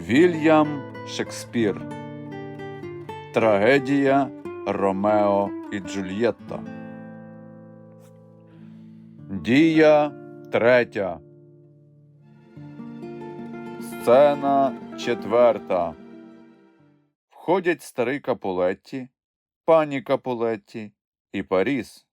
Вільям Шекспір. Трагедія Ромео і Джульєтта. Дія третя. Сцена четверта. Входять старий Капулетті, пані Капулетті і Паріс.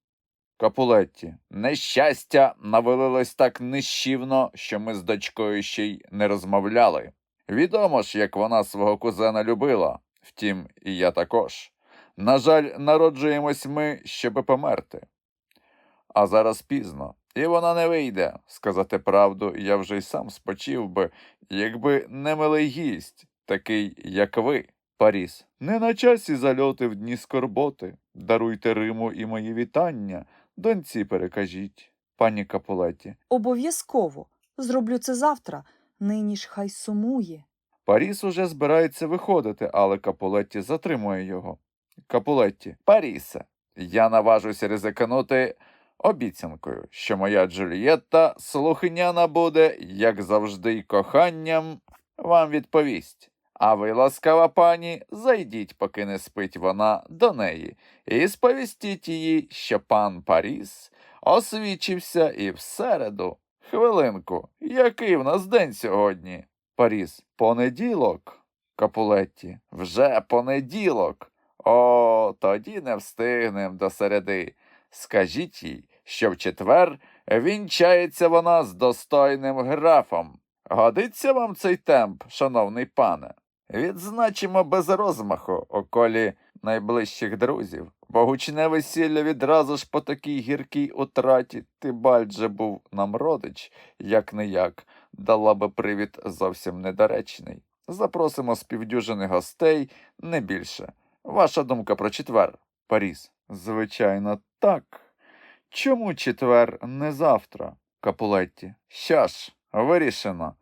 Капулетті. Нещастя навалилось так нищівно, що ми з дочкою ще й не розмовляли. Відомо ж, як вона свого кузена любила, втім, і я також. На жаль, народжуємось ми, щоби померти. А зараз пізно, і вона не вийде. Сказати правду, я вже й сам спочив би, якби не милий гість, такий, як ви, Паріс. Не на часі зальоти в дні скорботи. Даруйте Риму і мої вітання, доньці перекажіть, пані Капулеті. Обов'язково. Зроблю це завтра. Нині ж хай сумує. Паріс уже збирається виходити, але Капулетті затримує його. Капулетті, Парісе, я наважуся ризикнути обіцянкою, що моя Джульєтта слухняна буде, як завжди, й коханням вам відповість. А ви, ласкава пані, зайдіть, поки не спить вона до неї, і сповістіть її, що пан Паріс освічився і в середу. Хвилинку, який в нас день сьогодні? Паріс. Понеділок. Капулетті. Вже понеділок. О, тоді не встигнем до середи. Скажіть їй, що в четвер вінчається вона з достойним графом. Годиться вам цей темп, шановний пане? Відзначимо без розмаху у колі найближчих друзів, бо гучне весілля відразу ж по такій гіркій утраті Тибальд же був нам родич, як не як, дала би привід зовсім недоречний. Запросимо з півдюжини гостей, не більше. Ваша думка про четвер, Паріс? Звичайно, так. Чому четвер не завтра, Капулетті? Що ж, вирішено.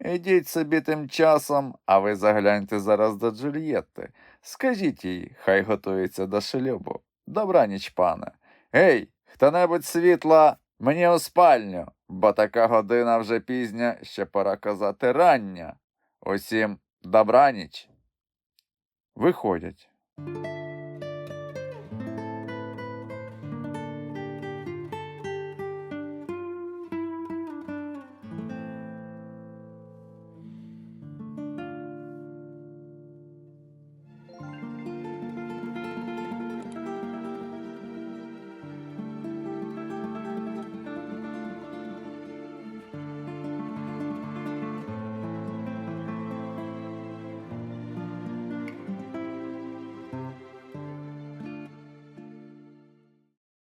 Ідіть собі тим часом, а ви загляньте зараз до Джульєтти. Скажіть їй, хай готується до шлюбу. Добраніч, пане. Гей, хто-небудь світла мені у спальню, бо така година вже пізня, ще пора казати рання. Усім добраніч. Виходять.